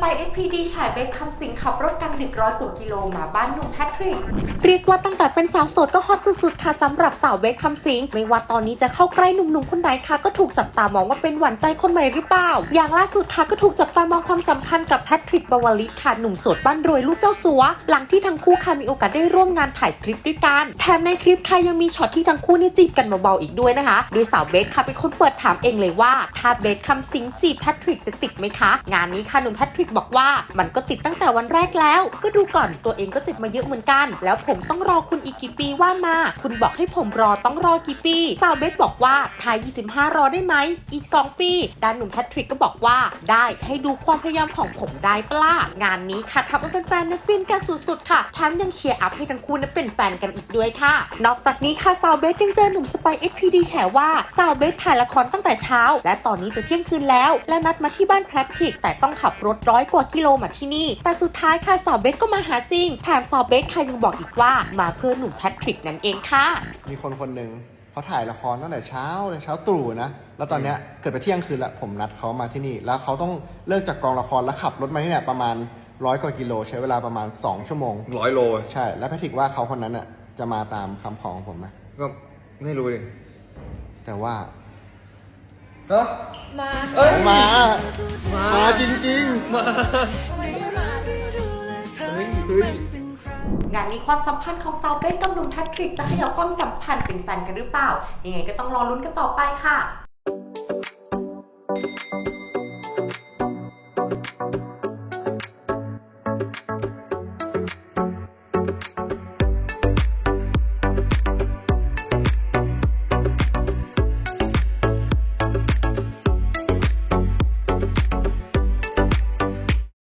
ไป SPD ฉายเบคคำสิงขับรถกลางดึกร้อยกว่ากิโลมาบ้านหนุ่มแพทริก เรียกว่าตั้งแต่เป็นสาวโสดก็ฮอตสุดๆ ค่ะสำหรับสาวเบคคำสิงไม่ว่าตอนนี้จะเข้าใกล้หนุ่มๆคนไหนค่ะก็ถูกจับตามองว่าเป็นหวานใจคนใหม่หรือเปล่า อย่างล่าสุดค่ะก็ถูกจับตามองความสัมพันธ์กับแพทริกบาวลิตค่ะหนุ่มโสดบ้านรวยลูกเจ้าสัว หลังที่ทั้งคู่ค่ะมีโอกาสได้ร่วมงานถ่ายคลิปด้วยกันแถมในคลิปค่ะยังมีช็อตที่ทั้งคู่นี่จีบกันเบาๆอีกด้วยนะคะ โดยสาวเบสค่ะเป็นคนเปิดถามเองเลยว่าถ้าเบสคำสิงจีบแพทริกจะติดไหมคะ งานนี้ค่ะหนุ่มแพทริกบอกว่า มันก็ติดตั้งแต่วันแรกแล้ว ก็ดูก่อนตัวเองก็จีบมาเยอะเหมือนกัน แล้วผมต้องรอคุณอีกกี่ปีว่ามา คุณบอกให้ผมรอต้องรอกี่ปีสาวเบสบอกว่าทาย25 รอได้ไหมอีก 2 ปีด้านหนุ่มแพทริกก็บอกว่า ได้ให้ดูความพยายามของผมได้ปล่างานนี้ค่ะทำเอาแฟนๆนฟินกันสุดๆค่ะแถมยังเชียร์อัพให้ทั้งคู่นั้นเป็นแฟนกันอีกด้วยค่ะ นอกจากนี้ค่ะสาวเบสยังเจอหนุ่มสไปเอฟพีดีแฉว่าสาวเบสถ่ายละครตั้งแต่เช้า และตอนนี้จะเที่ยงคืนแล้ว และนัดมาที่บ้านแพทริกแต่ต้องขับรถร้อยกว่ากิโลมาที่นี่ แต่สุดท้ายค่ะสาวเบสก็มาหาจริง แถมสาวเบสค่ะยังบอกอีกว่ามาเพื่อหนุ่มแพทริกนั่นเองค่ะ มีคนคนหนึ่งเขาถ่ายละครตั้งแต่เช้าเลยเช้าตรู่นะ แล้วตอนเนี้ยเกิดไปเที่ยงคืนละผมนัดเขามาที่นี่ แล้วเขาต้องเลิกจากกองละครแล้วขับรถมาที่เนี่ยประมาณร้อยกว่ากิโลใช้เวลาประมาณ 2 ชั่วโมงร้อยโล ใช่ แล้วแพทริกว่าเขาคนนั้นน่ะจะมาตามคำขอของผมไหมก็ไม่รู้ดิแต่ว่า เนาะเอ้ยมามา มาจริงๆ มาเฮ้ยเฮ้ยงานนี้ความสัมพันธ์ของสาวเบสกับหนุ่มแพทริกจะขยับความสัมพันธ์เป็นแฟนกันหรือเปล่า ยังไงก็ต้องรอลุ้นกันต่อไปค่ะ